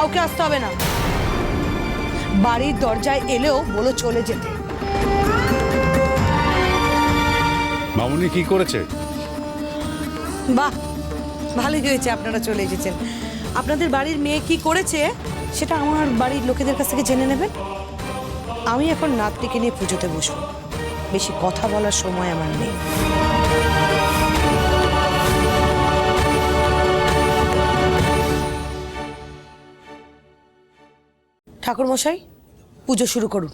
কাউকে আসতে হবে না। বাড়ির দরজায় এলেও বলো চলে যেতে। মামুনি কি করেছে? বাহ ভালোই হয়েছে আপনারা চলে এসেছেন। আপনাদের বাড়ির মেয়ে কি করেছে সেটা আমার বাড়ির লোকেদের কাছ থেকে জেনে নেবেন। আমি এখন নাতনিকে নিয়ে পুজোতে বসবো। বেশি কথা বলার সময় আমার নেই। ঠাকুর মশাই পুজো শুরু করুন।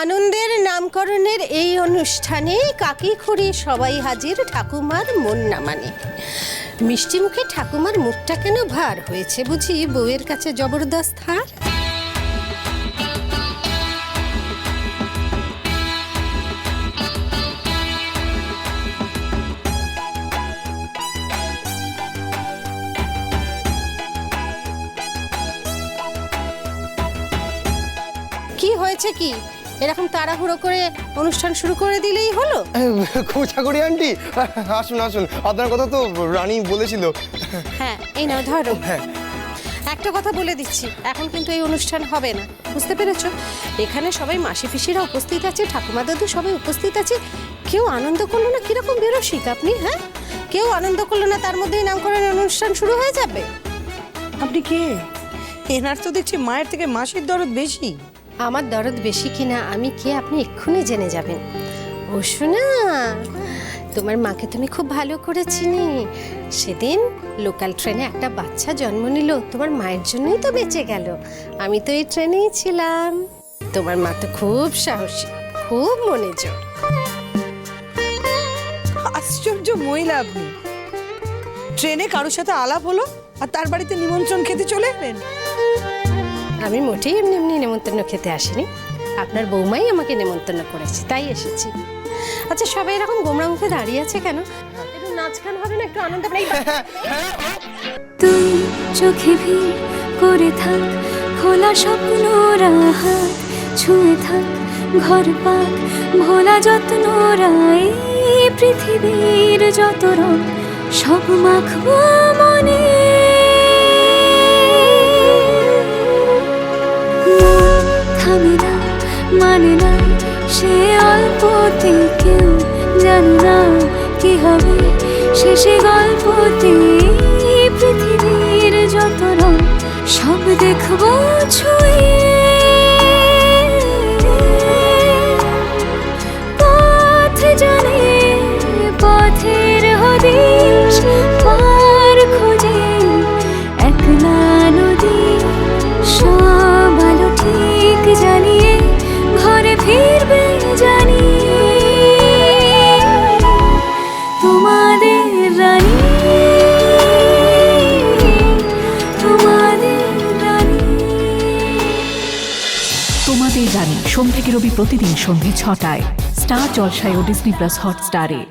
আনন্দের নামকরণের এই অনুষ্ঠানে কাকি খুঁড়ি সবাই হাজির ঠাকুমার মন না মানে। মিষ্টি মুখে ঠাকুমার মুখটা কেন ভার হয়েছে বুঝি বউয়ের কাছে জবরদস্ত হার? হয়েছে কি? এরকম তাড়াহুড়ো করে অনুষ্ঠান শুরু করে দিলেই হলো? খোঁচাকরি আন্টি। আসুন আসুন। আপনার কথা তো রানী বলেছিল। হ্যাঁ এই নাও ধরো। হ্যাঁ। একটা কথা বলে দিচ্ছি এখন কিন্তু এই অনুষ্ঠান হবে না বুঝতে পেরেছ? এখানে সবাই মাসি পিসিরা উপস্থিত আছে ঠাকুমা দাদু সবাই উপস্থিত আছে। কেউ আনন্দ করল না কীরকম বেরোসিক আপনি হ্যাঁ? কেউ আনন্দ করল না তার মধ্যেই নামকরণের অনুষ্ঠান শুরু হয়ে যাবে। আপনি কে? এনার তো দেখছি মায়ের থেকে মাসির দরদ বেশি। আমার দরদ বেশি কিনা আমি কে আপনি এক্ষুনি জেনে যাবেন? ও শোনা তোমার মাকে তুমি খুব ভালো করে চিনি সেদিন লোকাল ট্রেনে একটা বাচ্চা জন্ম নিল, তোমার মায়ের জন্যই তো বেঁচে গেল। আমি তো এই ট্রেনেই ছিলাম। তোমার মা তো খুব সাহসী, খুব মনে জোর আশ্চর্য মহিলা আপনি। ট্রেনে কারোর সাথে আলাপ হলো আর তার বাড়িতে নিমন্ত্রণ খেতে চলে এলেন? আমি মোটেই এমনি এমনি নেমন্তন্ন খেতে আসিনি। আপনার বৌমাই আমাকে নেমন্তন্ন করেছে, তাই এসেছি। আচ্ছা সবাই এরকম গোমরা মুখে দাঁড়িয়ে আছে কেন? একটু নাচ গান হবে না, একটু আনন্দ নেই তুই চোখে ভিড় করে থাক, খোলা স্বপ্ন হাত ছুঁয়ে থাক, ঘর পাক, ভোলা যত্ন রাই পৃথিবীর যত রং, সব মাখবো মনে। থামে না মানে না, সে অল্পতে কেউ জানে না কি হবে। শেষে গল্পতে পৃথিবীর যত রং, সব দেখব ছুঁয়ে রানী সোম থেকে রবি প্রতিদিন সন্ধ্যে ছটায়। স্টার জলসায় ও ডিসনি প্লাস হটস্টারে।